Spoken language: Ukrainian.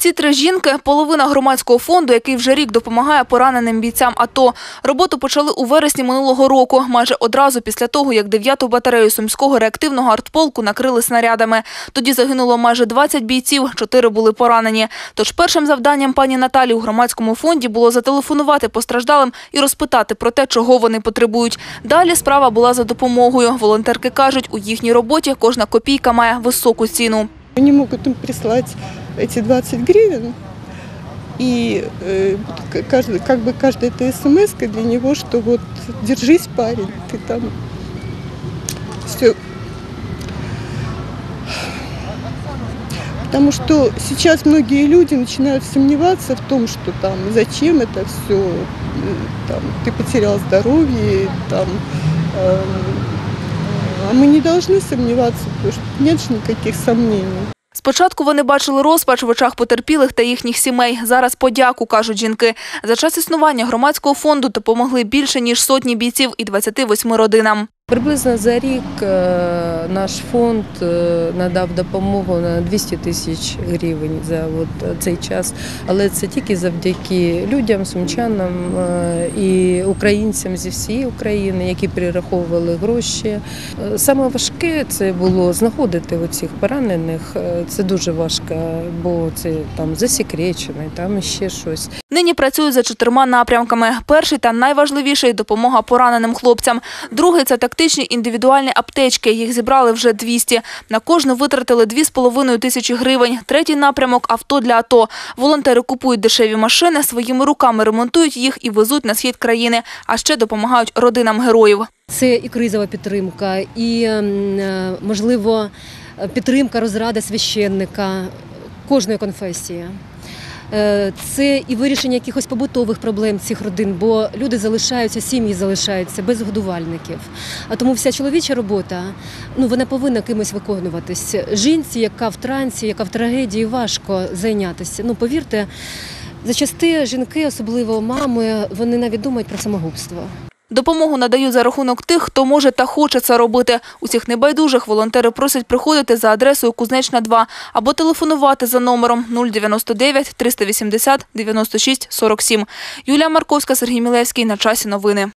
Ці три жінки – половина громадського фонду, який вже рік допомагає пораненим бійцям АТО. Роботу почали у вересні минулого року, майже одразу після того, як 9-ту батарею Сумського реактивного артполку накрили снарядами. Тоді загинуло майже 20 бійців, 4 були поранені. Тож першим завданням пані Наталі у громадському фонді було зателефонувати постраждалим і розпитати про те, чого вони потребують. Далі справа була за допомогою. Волонтерки кажуть, у їхній роботі кожна копійка має високу ціну. Они могут им прислать эти 20 гривен, и э, каждый, как бы каждая эта смс для него, что вот держись, парень, ты там все. Потому что сейчас многие люди начинают сомневаться в том, что там зачем это все, там, ты потерял здоровье, там, эм, мы не должны сомневаться, потому что нет же никаких. Спочатку вони бачили розпач в очах потерпілих та їхніх сімей. Зараз подяку, кажуть жінки. За час існування громадського фонду допомогли більше, ніж сотні бійців і 28 родинам. Приблизно за рік е, наш фонд е, надав допомогу на 200 тисяч гривень за от цей час. Але це тільки завдяки людям, сумчанам е, і українцям зі всієї України, які перераховували гроші. Саме важке це було знаходити оцих поранених. Це дуже важко, бо це там засекречено, там ще щось. Нині працюють за чотирма напрямками. Перший та найважливіший – допомога пораненим хлопцям. Другий – це тактичні індивідуальні аптечки. Їх зібрали вже 200. На кожну витратили 2,5 тисячі гривень. Третій напрямок – авто для АТО. Волонтери купують дешеві машини, своїми руками ремонтують їх і везуть на схід країни. А ще допомагають родинам героїв. Це і кризова підтримка, і ем, е, можливо підтримка розради священника кожної конфесії. Е, Це і вирішення якихось побутових проблем цих родин, бо люди залишаються, сім'ї залишаються без годувальників. А тому вся чоловіча робота ну вона повинна кимось виконуватись. Жінці, яка в трансі, яка в трагедії, важко зайнятися. Ну повірте, зачасти жінки, особливо мами, вони навіть думають про самогубство. Допомогу надають за рахунок тих, хто може та хоче це робити. Усіх небайдужих волонтери просять приходити за адресою Кузнечна 2 або телефонувати за номером 099 380 96 47. Юлія Марковська, Сергій Мілевський. На часі новини.